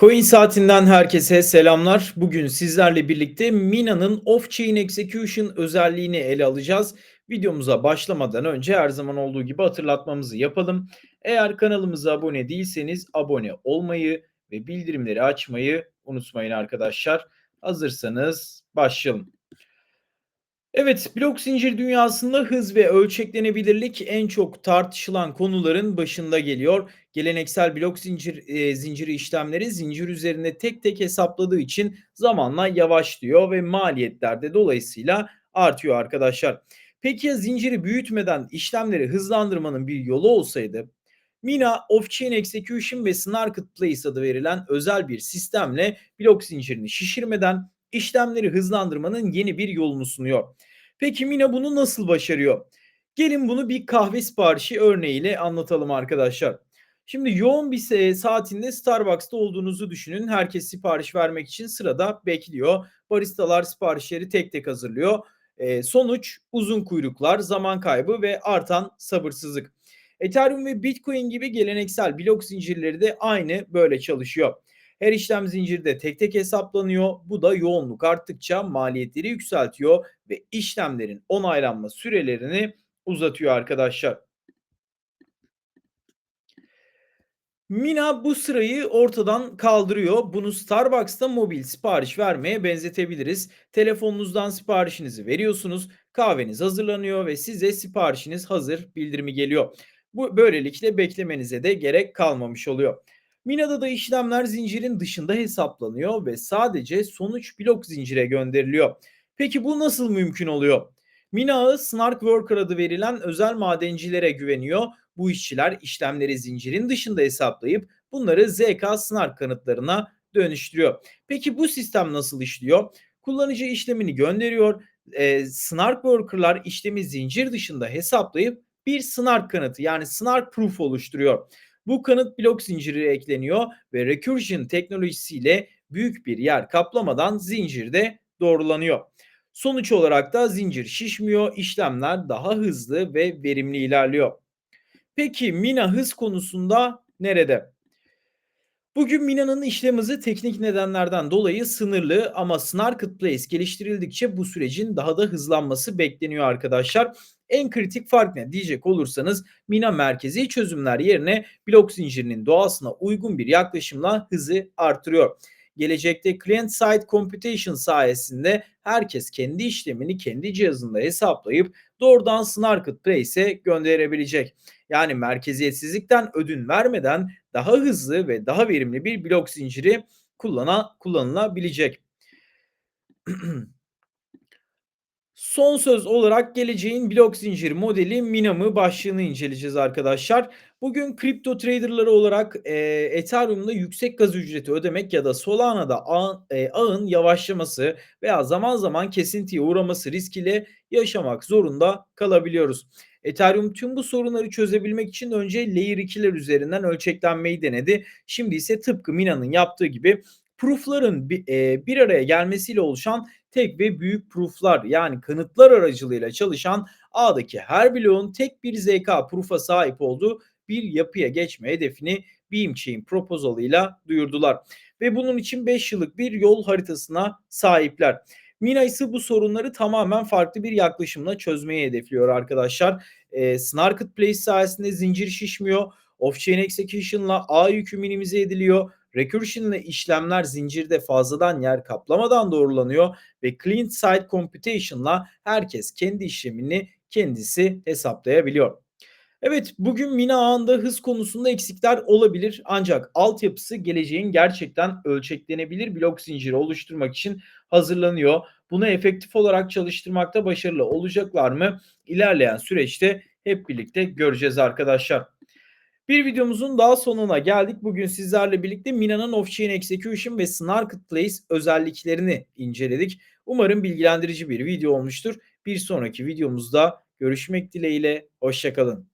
Coin Saatinden herkese selamlar. Bugün sizlerle birlikte Mina'nın Off-Chain Execution özelliğini ele alacağız. Videomuza başlamadan önce her zaman olduğu gibi hatırlatmamızı yapalım. Eğer kanalımıza abone değilseniz abone olmayı ve bildirimleri açmayı unutmayın arkadaşlar. Hazırsanız başlayalım. Evet, blok zincir dünyasında hız ve ölçeklenebilirlik en çok tartışılan konuların başında geliyor. Geleneksel blok zincir e, zinciri işlemleri zincir üzerinde tek tek hesapladığı için zamanla yavaşlıyor ve maliyetler de dolayısıyla artıyor arkadaşlar. Peki ya zinciri büyütmeden işlemleri hızlandırmanın bir yolu olsaydı? Mina Off-Chain Execution ve Snarked Place adı verilen özel bir sistemle blok zincirini şişirmeden işlemleri hızlandırmanın yeni bir yolunu sunuyor. Peki Mina bunu nasıl başarıyor? Gelin bunu bir kahve siparişi örneğiyle anlatalım arkadaşlar. Şimdi yoğun bir saatinde Starbucks'ta olduğunuzu düşünün. Herkes sipariş vermek için sırada bekliyor. Baristalar siparişleri tek tek hazırlıyor. E, sonuç uzun kuyruklar, zaman kaybı ve artan sabırsızlık. Ethereum ve Bitcoin gibi geleneksel blok zincirleri de aynı böyle çalışıyor. Her işlem zincirde tek tek hesaplanıyor. Bu da yoğunluk arttıkça maliyetleri yükseltiyor ve işlemlerin onaylanma sürelerini uzatıyor arkadaşlar. Mina bu sırayı ortadan kaldırıyor. Bunu Starbucks'ta mobil sipariş vermeye benzetebiliriz. Telefonunuzdan siparişinizi veriyorsunuz. Kahveniz hazırlanıyor ve size siparişiniz hazır bildirimi geliyor. Bu böylelikle beklemenize de gerek kalmamış oluyor. Mina'da da işlemler zincirin dışında hesaplanıyor ve sadece sonuç blok zincire gönderiliyor. Peki bu nasıl mümkün oluyor? Mina ağı Snark Worker adı verilen özel madencilere güveniyor. Bu işçiler işlemleri zincirin dışında hesaplayıp bunları ZK Snark kanıtlarına dönüştürüyor. Peki bu sistem nasıl işliyor? Kullanıcı işlemini gönderiyor. E, Snark Worker'lar işlemi zincir dışında hesaplayıp bir Snark kanıtı yani Snark Proof oluşturuyor. Bu kanıt blok zinciri ekleniyor ve recursion teknolojisiyle büyük bir yer kaplamadan zincirde doğrulanıyor. Sonuç olarak da zincir şişmiyor, işlemler daha hızlı ve verimli ilerliyor. Peki Mina hız konusunda nerede? Bugün Mina'nın işlem hızı teknik nedenlerden dolayı sınırlı ama Snarked Place geliştirildikçe bu sürecin daha da hızlanması bekleniyor arkadaşlar. En kritik fark ne diyecek olursanız Mina merkezi çözümler yerine blok zincirinin doğasına uygun bir yaklaşımla hızı artırıyor. Gelecekte client side computation sayesinde herkes kendi işlemini kendi cihazında hesaplayıp doğrudan Snarked Place'e gönderebilecek. Yani merkeziyetsizlikten ödün vermeden daha hızlı ve daha verimli bir blok zinciri kullana, kullanılabilecek. Son söz olarak geleceğin blok zincir modeli Minam'ı başlığını inceleyeceğiz arkadaşlar. Bugün kripto traderları olarak e, Ethereum'da yüksek gaz ücreti ödemek ya da Solana'da ağ, e, ağın yavaşlaması veya zaman zaman kesintiye uğraması riskiyle yaşamak zorunda kalabiliyoruz. Ethereum tüm bu sorunları çözebilmek için önce Layer 2'ler üzerinden ölçeklenmeyi denedi. Şimdi ise tıpkı Mina'nın yaptığı gibi proof'ların bir, e, bir araya gelmesiyle oluşan tek ve büyük proof'lar yani kanıtlar aracılığıyla çalışan ağdaki her bloğun tek bir ZK proof'a sahip olduğu bir yapıya geçme hedefini Beamchain Proposal ile duyurdular. Ve bunun için 5 yıllık bir yol haritasına sahipler. Mina ise bu sorunları tamamen farklı bir yaklaşımla çözmeyi hedefliyor arkadaşlar. E, Snarked Place sayesinde zincir şişmiyor. Off-chain execution'la ağ yükü minimize ediliyor. Recursion ile işlemler zincirde fazladan yer kaplamadan doğrulanıyor ve Clean Site Computation'la herkes kendi işlemini kendisi hesaplayabiliyor. Evet bugün Mina ağında hız konusunda eksikler olabilir ancak altyapısı geleceğin gerçekten ölçeklenebilir blok zinciri oluşturmak için hazırlanıyor. Bunu efektif olarak çalıştırmakta başarılı olacaklar mı? İlerleyen süreçte hep birlikte göreceğiz arkadaşlar. Bir videomuzun daha sonuna geldik. Bugün sizlerle birlikte Mina'nın Off-Chain Execution ve Snarked Place özelliklerini inceledik. Umarım bilgilendirici bir video olmuştur. Bir sonraki videomuzda görüşmek dileğiyle. Hoşçakalın.